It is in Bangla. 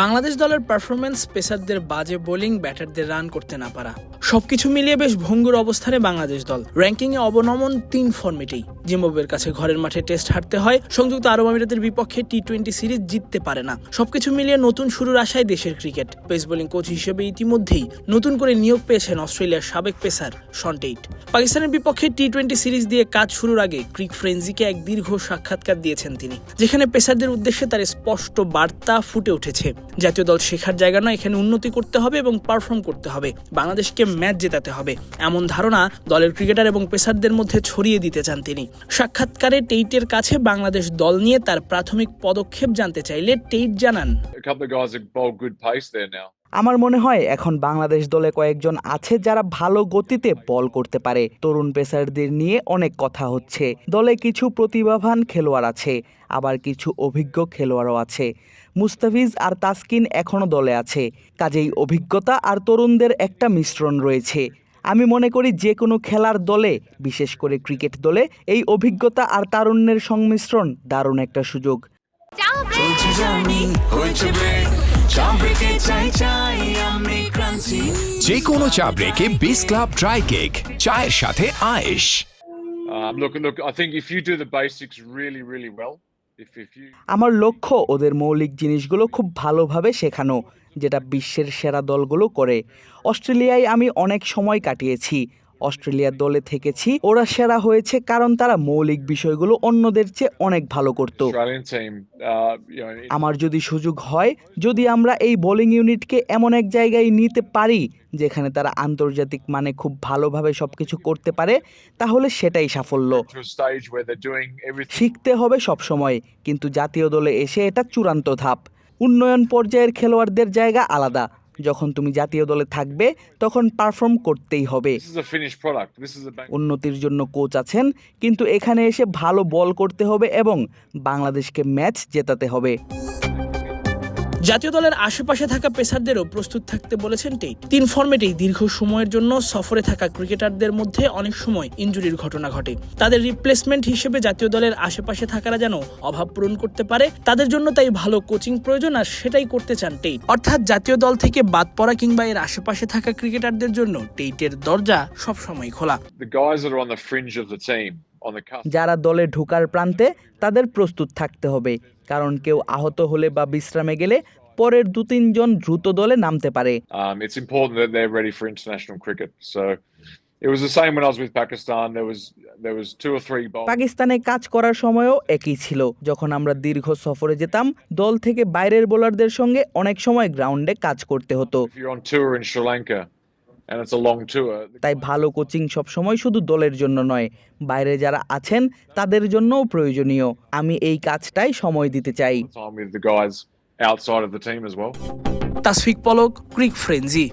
বাংলাদেশ দলের পারফরমেন্স পেসারদের বাজে বোলিং ব্যাটারদের রান করতে না পারা। সবকিছু মিলিয়ে বেশ ভঙ্গুর অবস্থানে বাংলাদেশ দল। র্যাঙ্কিংয়ে অবনমন তিন ফর্মেটেই জিম্বাবুয়ের কাছে ঘরের মাঠে টেস্ট হারতে হয়। সংযুক্ত আরব আমিরাতের বিপক্ষে টি টোয়েন্টি সিরিজ জিততে পারে না। সবকিছু মিলিয়ে নতুন শুরুর আশায় দেশের ক্রিকেট। পেস বোলিং কোচ হিসেবে ইতিমধ্যেই নতুন করে নিয়োগ পেয়েছেন অস্ট্রেলিয়ার সাবেক পেসার শন টেইট। পাকিস্তানের বিপক্ষে টি টোয়েন্টি সিরিজ দিয়ে কাজ শুরুর আগে ক্রিক ফ্রেন্সিকে এক দীর্ঘ সাক্ষাৎকার দিয়েছেন তিনি, যেখানে পেসারদের উদ্দেশ্যে তার স্পষ্ট বার্তা ফুটে উঠেছে। জাতীয় দল শেখার জায়গা নয়, এখানে উন্নতি করতে হবে এবং পারফর্ম করতে হবে। বাংলাদেশকে ম্যাচ জেতাতে হবে। এমন ধারণা দলের ক্রিকেটার এবং পেসারদের মধ্যে ছড়িয়ে দিতে চান তিনি। সাক্ষাৎকারে টেইটের কাছে বাংলাদেশ দল নিয়ে তার প্রাথমিক পদক্ষেপ জানতে চাইলে টেইট জানান. আমার মনে হয় এখন বাংলাদেশ দলে কয়েকজন আছে যারা ভালো গতিতে বল করতে পারে। তরুণ পেসারদের নিয়ে অনেক কথা হচ্ছে। দলে কিছু প্রতিভাবান খেলোয়াড় আছে আবার কিছু অভিজ্ঞ খেলোয়াড়ও আছে। মুস্তাফিজ আর তাসকিন এখনও দলে আছে। কাজেই অভিজ্ঞতা আর তরুণদের একটা মিশ্রণ রয়েছে। আমি মনে করি যে কোনো খেলার দলে বিশেষ করে ক্রিকেট দলে এই অভিজ্ঞতা আর তারুণ্যের সংমিশ্রণ দারুণ একটা সুযোগ। যে কোনো চা ব্রেকে বিস ক্লাব ড্রাই কেক চায়ের সাথে আয়েশ। Um, look, look. I think if you do the basics really, really well, আমার লক্ষ্য ওদের মৌলিক জিনিসগুলো খুব ভালোভাবে শেখানো, যেটা বিশ্বের সেরা দলগুলো করে। অস্ট্রেলিয়ায় আমি অনেক সময় কাটিয়েছি। অস্ট্রেলিয়ার দলে থেকেছি। ওরা সেরা হয়েছে কারণ তারা মৌলিক বিষয়গুলো অন্যদের চেয়ে অনেক ভালো করতো। Uh, আমার যদি সুযোগ হয় যদি আমরা এই বোলিং ইউনিটকে এমন এক জায়গায় নিতে পারি যেখানে তারা আন্তর্জাতিক মানে খুব ভালোভাবে সব কিছু করতে পারে তাহলে সেটাই সাফল্য. শিখতে হবে সব সময় কিন্তু জাতীয় দলে এসে এটা চূড়ান্ত ধাপ। উন্নয়ন পর্যায়ের খেলোয়াড়দের জায়গা আলাদা। যখন তুমি জাতীয় দলে থাকবে তখন পারফর্ম করতেই হবে. উন্নতির জন্য কোচ আছেন কিন্তু এখানে এসে ভালো বল করতে হবে এবং বাংলাদেশকে ম্যাচ জেতাতে হবে জাতীয় দলের আশেপাশে থাকা পেসারদেরও প্রস্তুত থাকতে বলেছেন টেইট। তিন ফর্মেটেই দীর্ঘ সময়ের জন্য সফরে থাকা ক্রিকেটারদের মধ্যে অনেক সময় ইনজুরির ঘটনা ঘটে। তাদের রিপ্লেসমেন্ট হিসেবে জাতীয় দলের আশেপাশে থাকারা যেন অভাব পূরণ করতে পারে, তাদের জন্য তাই ভালো কোচিং প্রয়োজন আর সেটাই করতে চান টেইট। অর্থাৎ জাতীয় দল থেকে বাদ পড়া কিংবা এর আশেপাশে থাকা ক্রিকেটারদের জন্য টেইটের দরজা সবসময় খোলা. যারা দলে ঢোকার প্রান্তে তাদের প্রস্তুত থাকতে হবে কারণ কেউ আহত হলে বা বিশ্রামে গেলে পরের দু তিনজন দ্রুত দলে নামতে পারে। পাকিস্তানে কাজ করার সময়ও একই ছিল। যখন আমরা দীর্ঘ সফরে যেতাম দল থেকে বাইরের বোলারদের সঙ্গে অনেক সময় গ্রাউন্ডে কাজ করতে হতো। তাই ভালো কোচিং সবসময় শুধু দলের জন্য নয় বাইরে যারা আছেন তাদের জন্যও প্রয়োজনীয়। আমি এই কাজটাই সময় দিতে চাই। Time with the guys outside of the team as well. Tasfiq Palak cric frenzy.